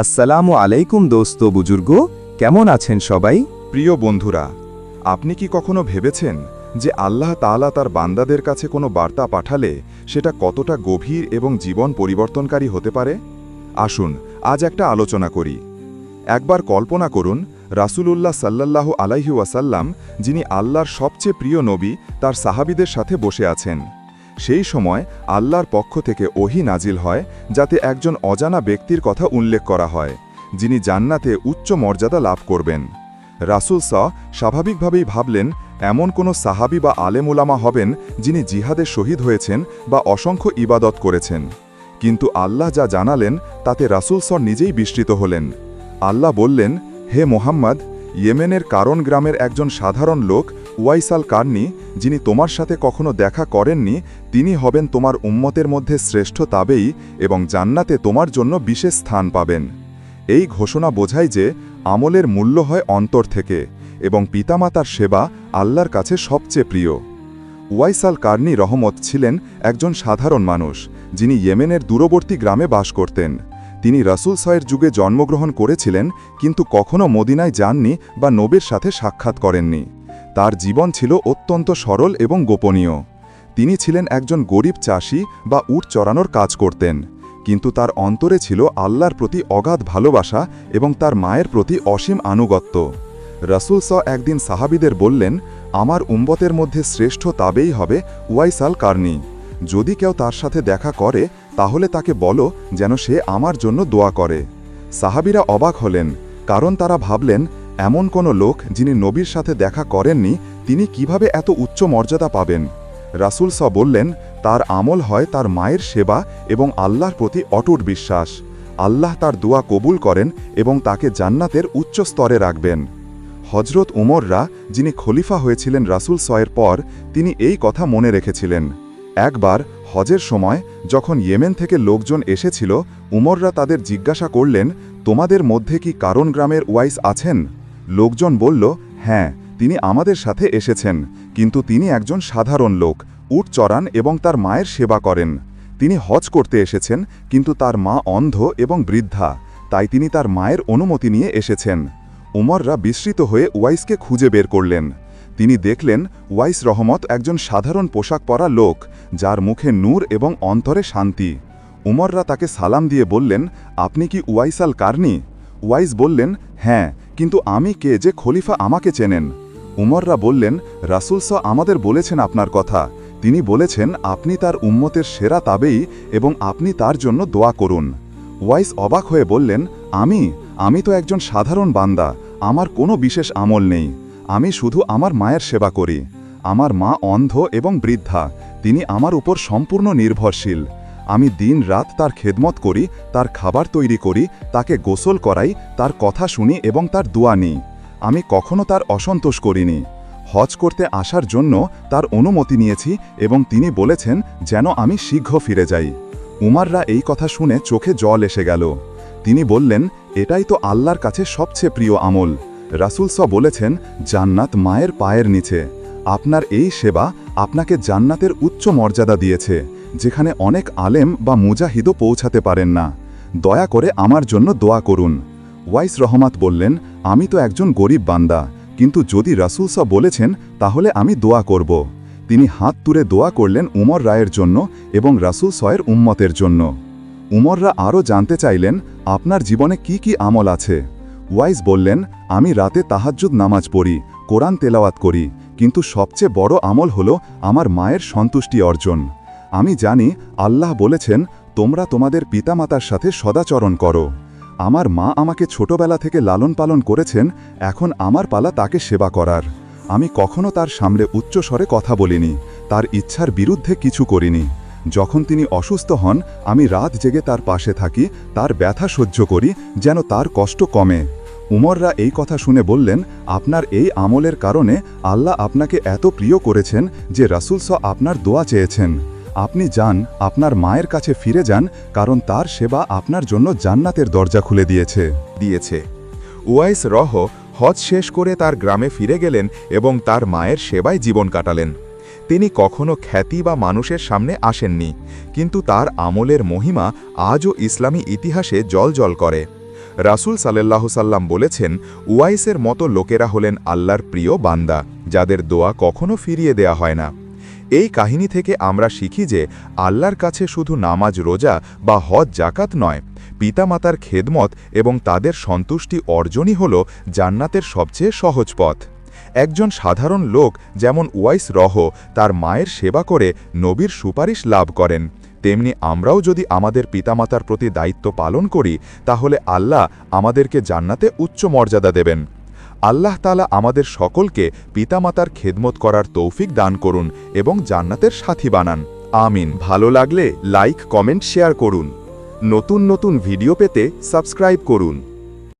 আসসালামু আলাইকুম দোস্ত বুজুর্গ, কেমন আছেন সবাই? প্রিয় বন্ধুরা, আপনি কি কখনো ভেবেছেন যে আল্লাহ তাআলা তার বান্দাদের কাছে কোনো বার্তা পাঠালে সেটা কতটা গভীর এবং জীবন পরিবর্তনকারী হতে পারে? আসুন, আজ একটা আলোচনা করি। একবার কল্পনা করুন, রাসূলুল্লাহ সাল্লাল্লাহ আলাইহি ওয়াসাল্লাম, যিনি আল্লাহর সবচেয়ে প্রিয় নবী, তার সাহাবীদের সাথে বসে আছেন। সেই সময় আল্লাহর পক্ষ থেকে ওহি নাজিল হয়, যাতে একজন অজানা ব্যক্তির কথা উল্লেখ করা হয়, যিনি জান্নাতে উচ্চ মর্যাদা লাভ করবেন। রাসুল স, স্বাভাবিকভাবেই ভাবলেন, এমন কোনো সাহাবি বা আলেমুলামা হবেন যিনি জিহাদে শহীদ হয়েছেন বা অসংখ্য ইবাদত করেছেন। কিন্তু আল্লাহ যা জানালেন, তাতে রাসুল স নিজেই বিস্মৃত হলেন। আল্লাহ বললেন, হে মোহাম্মদ, ইয়েমেনের কারণ গ্রামের একজন সাধারণ লোক ওয়াইসাল কার্নি যিনি তোমার সাথে কখনো দেখা করেননি, তিনি হবেন তোমার উম্মতের মধ্যে শ্রেষ্ঠ তাবেই এবং জান্নাতে তোমার জন্য বিশেষ স্থান পাবেন। এই ঘোষণা বোঝায় যে আমলের মূল্য হয় অন্তর থেকে এবং পিতামাতার সেবা আল্লাহর কাছে সবচেয়ে প্রিয়। ওয়াইসাল কার্নি রহমত ছিলেন একজন সাধারণ মানুষ, যিনি ইয়েমেনের দূরবর্তী গ্রামে বাস করতেন। তিনি রাসুল সয়ের যুগে জন্মগ্রহণ করেছিলেন, কিন্তু কখনও মদিনায় যাননি বা নবীর সাথে সাক্ষাৎ করেননি। তার জীবন ছিল অত্যন্ত সরল এবং গোপনীয়। তিনি ছিলেন একজন গরিব চাষি বা উট চড়ানোর কাজ করতেন, কিন্তু তার অন্তরে ছিল আল্লাহর প্রতি অগাধ ভালোবাসা এবং তার মায়ের প্রতি অসীম আনুগত্য। রাসুল স একদিন সাহাবিদের বললেন, আমার উম্বতের মধ্যে শ্রেষ্ঠ তাবেই হবে ওয়াইসাল কার্নি যদি কেউ তার সাথে দেখা করে, তাহলে তাকে বলো যেন সে আমার জন্য দোয়া করে। সাহাবিরা অবাক হলেন, কারণ তারা ভাবলেন এমন কোনো লোক যিনি নবীর সাথে দেখা করেননি, তিনি কীভাবে এত উচ্চ মর্যাদা পাবেন? রাসুল স বললেন, তার আমল হয় তার মায়ের সেবা এবং আল্লাহর প্রতি অটুট বিশ্বাস। আল্লাহ তার দোয়া কবুল করেন এবং তাকে জান্নাতের উচ্চ স্তরে রাখবেন। হজরত উমররা, যিনি খলিফা হয়েছিলেন রাসুল সয়ের পর, তিনি এই কথা মনে রেখেছিলেন। একবার, হজের সময়, যখন ইয়েমেন থেকে লোকজন এসেছিল, উমররা তাদের জিজ্ঞাসা করলেন, তোমাদের মধ্যে কি কারণ গ্রামের ওয়াইস আছেন? লোকজন বলল হ্যাঁ তিনি আমাদের সাথে এসেছেন, কিন্তু তিনি একজন সাধারণ লোক, উট চড়ান এবং তার মায়ের সেবা করেন। তিনি হজ করতে এসেছেন, কিন্তু তার মা অন্ধ এবং বৃদ্ধা, তাই তিনি তার মায়ের অনুমতি নিয়ে এসেছেন। উমররা বিস্মৃত হয়ে ওয়াইসকে খুঁজে বের করলেন। তিনি দেখলেন, ওয়াইস রহমত একজন সাধারণ পোশাক পরা লোক, যার মুখে নূর এবং অন্তরে শান্তি। উমররা তাকে সালাম দিয়ে বললেন, আপনি কি ওয়াইসাল কার্নি ওয়াইস বললেন হ্যাঁ কিন্তু আমি কে যে খলিফা আমাকে চেনেন? উমররা বললেন, রাসুল আমাদের বলেছেন আপনার কথা। তিনি বলেছেন, আপনি তার উম্মতের সেরা তাবেই এবং আপনি তার জন্য দোয়া করুন। ওয়াইস অবাক হয়ে বললেন, আমি? আমি তো একজন সাধারণ বান্দা। আমার কোনো বিশেষ আমল নেই। আমি শুধু আমার মায়ের সেবা করি। আমার মা অন্ধ এবং বৃদ্ধা। তিনি আমার উপর সম্পূর্ণ নির্ভরশীল। আমি দিন রাত তার খেদমত করি, তার খাবার তৈরি করি, তাকে গোসল করাই, তার কথা শুনি এবং তার দোয়া নিই। আমি কখনো তার অসন্তোষ করিনি। হজ করতে আসার জন্য তার অনুমতি নিয়েছি এবং তিনি বলেছেন যেন আমি শীঘ্র ফিরে যাই। উমাররা এই কথা শুনে চোখে জল এসে গেল। তিনি বললেন, এটাই তো আল্লাহর কাছে সবচেয়ে প্রিয় আমল। রাসুল স বলেছেন, জান্নাত মায়ের পায়ের নিচে। আপনার এই সেবা আপনাকে জান্নাতের উচ্চ মর্যাদা দিয়েছে। যেখানে অনেক আলেম বা মুজাহিদও পৌঁছাতে পারেন না। দয়া করে আমার জন্য দোয়া করুন। ওয়াইস রহমাত বললেন, আমি তো একজন গরিব বান্দা, কিন্তু যদি রাসুল স বলেছেন, তাহলে আমি দোয়া করব। তিনি হাত তুলে দোয়া করলেন উমর রায়ের জন্য এবং রাসুল সয়ের উম্মতের জন্য। উমররা আরও জানতে চাইলেন, আপনার জীবনে কি কি আমল আছে? ওয়াইস বললেন, আমি রাতে তাহাজ্জুদ নামাজ পড়ি, কোরআন তেলাওয়াত করি, কিন্তু সবচেয়ে বড় আমল হল আমার মায়ের সন্তুষ্টি অর্জন। আমি জানি আল্লাহ বলেছেন, তোমরা তোমাদের পিতামাতার সাথে সদাচরণ করো। আমার মা আমাকে ছোটবেলা থেকে লালন পালন করেছেন, এখন আমার পালা তাকে সেবা করার। আমি কখনো তার সামনে উচ্চস্বরে কথা বলিনি, তার ইচ্ছার বিরুদ্ধে কিছু করিনি। যখন তিনি অসুস্থ হন, আমি রাত জেগে তার পাশে থাকি, তার ব্যথা সহ্য করি, যেন তার কষ্ট কমে। উমররা এই কথা শুনে বললেন, আপনার এই আমলের কারণে আল্লাহ আপনাকে এত প্রিয় করেছেন যে রাসুলস আপনার দোয়া চেয়েছেন। আপনি যান, আপনার মায়ের কাছে ফিরে যান, কারণ তার সেবা আপনার জন্য জান্নাতের দরজা খুলে দিয়েছে। দিয়েছে। ওয়াইস রহ হজ শেষ করে তার গ্রামে ফিরে গেলেন এবং তার মায়ের সেবায় জীবন কাটালেন। তিনি কখনো খ্যাতি বা মানুষের সামনে আসেননি, কিন্তু তার আমলের মহিমা আজও ইসলামী ইতিহাসে জল করে। রাসূল সাল্লাল্লাহু সাল্লাম বলেছেন উয়াইসের মতো লোকেরা হলেন আল্লাহর প্রিয় বান্দা, যাদের দোয়া কখনো ফিরিয়ে দেয়া হয় না। এই কাহিনী থেকে আমরা শিখি যে আল্লাহর কাছে শুধু নামাজ, রোজা বা হজ জাকাত নয়, পিতামাতার খেদমত এবং তাদের সন্তুষ্টি অর্জনই হল জান্নাতের সবচেয়ে সহজ পথ। একজন সাধারণ লোক যেমন ওয়াইস রহ তার মায়ের সেবা করে নবীর সুপারিশ লাভ করেন, তেমনি আমরাও যদি আমাদের পিতামাতার প্রতি দায়িত্ব পালন করি, তাহলে আল্লাহ আমাদেরকে জান্নাতে উচ্চ মর্যাদা দেবেন। আল্লাহ তালা আমাদের সকলকে পিতামাতার খেদমত করার তৌফিক দান করুন এবং জান্নাতের সাথী বানান। আমিন। ভালো লাগলে লাইক, কমেন্ট, শেয়ার করুন। নতুন নতুন ভিডিও পেতে সাবস্ক্রাইব করুন।